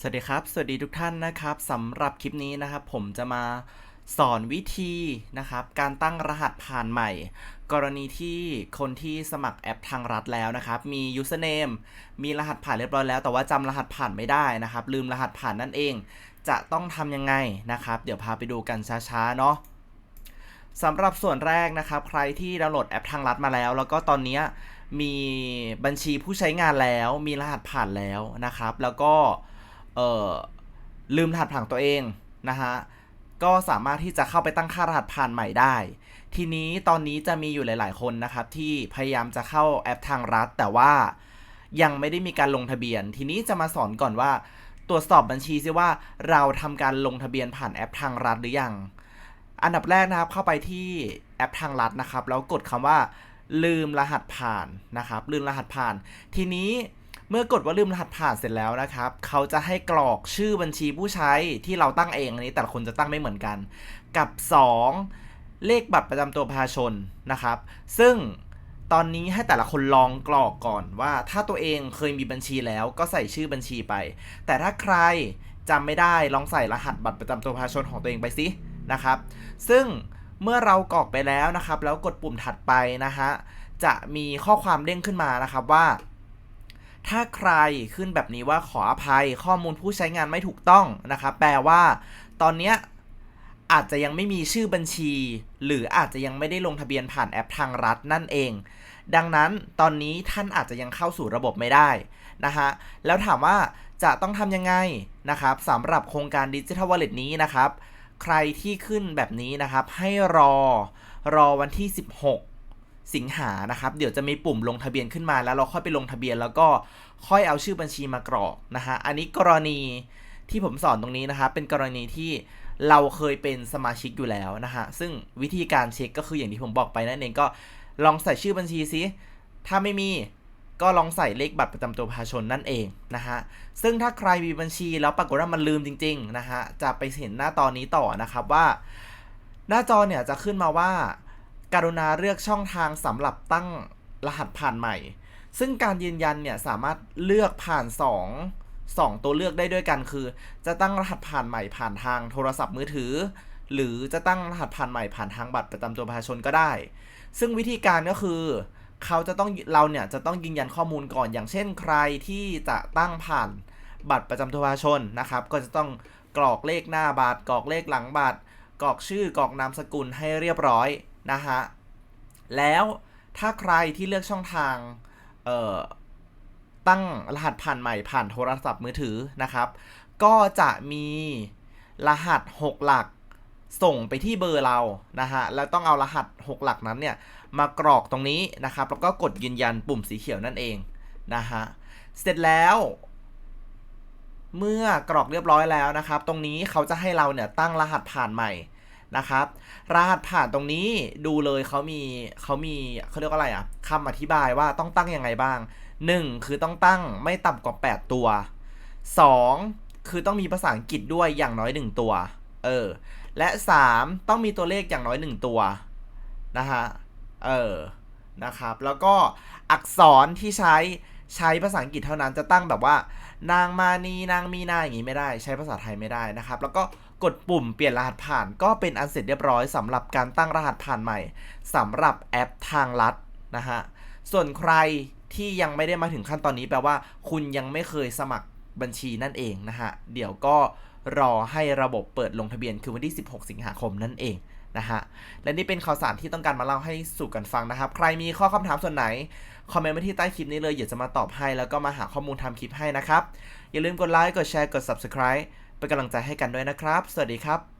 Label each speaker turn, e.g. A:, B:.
A: สวัสดีครับ สวัสดีทุกท่านนะครับสำหรับคลิปนี้นะครับ ผมจะมาสอนวิธีนะครับ การตั้งรหัสผ่านใหม่ กรณีที่คนที่สมัครแอปทางรัฐแล้วนะครับ มี username มีรหัสผ่านเรียบร้อยแล้ว แต่ว่าจำรหัสผ่านไม่ได้นะครับ ลืมรหัสผ่านนั่นเอง จะต้องทำยังไงนะครับ เดี๋ยวพาไปดูกันช้าๆเนาะสำหรับส่วนแรกนะครับ ใครที่ดาวน์โหลดแอปทางรัฐมาแล้ว แล้วก็ตอนนี้มีบัญชีผู้ใช้งานแล้ว มีรหัสผ่านแล้วนะครับ แล้วก็ เอ่อลืมรหัสผ่านตัวเองนะฮะก็สามารถที่จะเข้าไปตั้งค่ารหัสผ่านใหม่ได้ ทีนี้ตอนนี้จะมีอยู่หลาย ๆ คนนะครับ ที่พยายามจะเข้าแอปทางรัฐ แต่ว่ายังไม่ได้มีการลงทะเบียน ทีนี้จะมาสอนก่อนว่า ตรวจสอบบัญชีซิว่าเราทำการลงทะเบียนผ่านแอปทางรัฐหรือยัง อันดับแรกนะครับเข้าไปที่แอปทางรัฐนะครับ แล้วกดคำว่า ลืมรหัสผ่านนะครับ ลืมรหัสผ่าน ทีนี้ เมื่อกดว่าลืมรหัสผ่านเสร็จแล้วนะครับ เขาจะให้กรอกชื่อบัญชีผู้ใช้ที่เราตั้งเองอันนี้ แต่ละคนจะตั้งไม่เหมือนกัน กับ 2 เลขบัตรประจำตัวประชาชนนะครับ ซึ่งตอนนี้ให้แต่ละคนลองกรอกก่อนว่า ถ้าตัวเองเคยมีบัญชีแล้วก็ใส่ชื่อบัญชีไป แต่ถ้าใครจำไม่ได้ลองใส่รหัสบัตรประจำตัวประชาชนของตัวเองไปสินะครับ ซึ่งเมื่อเรากรอกไปแล้วนะครับ แล้วกดปุ่มถัดไปนะฮะจะมีข้อความเด้งขึ้นมานะครับว่า ถ้าใครขึ้นแบบนี้ว่าขออภัยข้อมูลผู้ใช้งานไม่ถูกต้องนะครับ แปลว่าตอนเนี้ยอาจจะยังไม่มีชื่อบัญชี หรืออาจจะยังไม่ได้ลงทะเบียนผ่านแอปทางรัฐนั่นเอง ดังนั้นตอนนี้ท่านอาจจะยังเข้าสู่ระบบไม่ได้นะฮะแล้วถามว่าจะต้องทำยังไงนะครับสำหรับโครงการดิจิทัลวอลเล็ตนี้นะครับ ใครที่ขึ้นแบบนี้นะครับ ให้รอรอวันที่ 16 สิงหานะครับ เดี๋ยวจะมีปุ่มลงทะเบียนขึ้นมาแล้วเราค่อยไปลงทะเบียน แล้วก็ค่อยเอาชื่อบัญชีมากรอกนะฮะอันนี้กรณีที่ผมสอนตรงนี้นะครับเป็นกรณีที่เราเคยเป็นสมาชิกอยู่แล้วนะฮะซึ่งวิธีการเช็คก็คืออย่างที่ผมบอกไปนั่นเองก็ลองใส่ชื่อบัญชีซิถ้าไม่มีก็ลองใส่เลขบัตรประจำตัวประชาชนนั่นเองนะฮะ ซึ่งถ้าใครมีบัญชีแล้วปรากฏว่ามันลืมจริงๆนะฮะ จะไปเห็นหน้าตอนนี้ต่อนะครับว่า หน้าจอเนี่ยจะขึ้นมาว่า การุณาเลือกช่องทางสำหรับตั้งรหัสผ่านใหม่ ซึ่งการยืนยันเนี่ยสามารถเลือกผ่าน 2 2 ตัวเลือกได้ด้วยกันคือ จะตั้งรหัสผ่านใหม่ผ่านทางโทรศัพท์มือถือ หรือจะตั้งรหัสผ่านใหม่ผ่านทางบัตรประจำตัวประชาชนก็ได้ ซึ่งวิธีการก็คือ เขาจะต้องเราเนี่ยจะต้องยืนยันข้อมูลก่อนอย่างเช่นใครที่จะตั้งผ่านบัตรประจำตัวประชาชนนะครับ ก็จะต้องกรอกเลขหน้าบัตรกรอกเลขหลังบัตรกรอกชื่อกรอกนามสกุลให้เรียบร้อย นะฮะ แล้วถ้าใครที่เลือกช่องทางเอ่อตั้งรหัสผ่านใหม่ผ่านโทรศัพท์มือถือนะครับ ก็จะมีรหัส 6 หลักส่งไปที่เบอร์เรานะฮะ แล้วต้องเอารหัส 6 หลักนั้นเนี่ยมากรอกตรงนี้นะครับ แล้วก็กดยืนยันปุ่มสีเขียวนั่นเองนะฮะ เสร็จแล้ว เมื่อกรอกเรียบร้อยแล้วนะครับ ตรงนี้เขาจะให้เราเนี่ยตั้งรหัสผ่านใหม่ นะครับ รหัสผ่านตรงนี้ดูเลยเขามีเขามีเขาเรียกว่าอะไรอะคำอธิบายว่าต้องตั้งยังไงบ้าง 1 คือต้องตั้งไม่ต่ำกว่า 8 ตัว 2 คือต้องมีภาษาอังกฤษด้วยอย่างน้อย 1 ตัว เออ และ 3 ต้องมีตัวเลขอย่างน้อย 1 ตัวนะฮะ เออ นะครับ แล้วก็อักษรที่ใช้ใช้ภาษาอังกฤษเท่านั้นจะตั้งแบบว่า นางมานีนางมีนาอย่างนี้ไม่ได้ ใช้ภาษาไทยไม่ได้นะครับ แล้วก็ กดปุ่มเปลี่ยนรหัสผ่านก็เป็นอันเสร็จเรียบร้อยสำหรับการตั้งรหัสผ่านใหม่สำหรับแอปทางลัดนะฮะส่วนใครที่ยังไม่ได้มาถึงขั้นตอนนี้แปลว่า คุณยังไม่เคยสมัครบัญชีนั่นเองนะฮะเดี๋ยวก็รอให้ระบบเปิดลงทะเบียนคือวันที่ 16 สิงหาคมนั่นเองนะฮะและนี่เป็นข่าวสารที่ต้องการมาเล่าให้สู่กันฟังนะครับ ใครมีข้อคำถามส่วนไหน คอมเมนต์มาที่ใต้คลิปนี้เลยเดี๋ยวจะมาตอบให้แล้วก็มาหาข้อมูลทำคลิปให้นะครับ อย่าลืมกดไลค์กดแชร์กด subscribe เป็นกำลังใจให้กันด้วยนะครับ สวัสดีครับ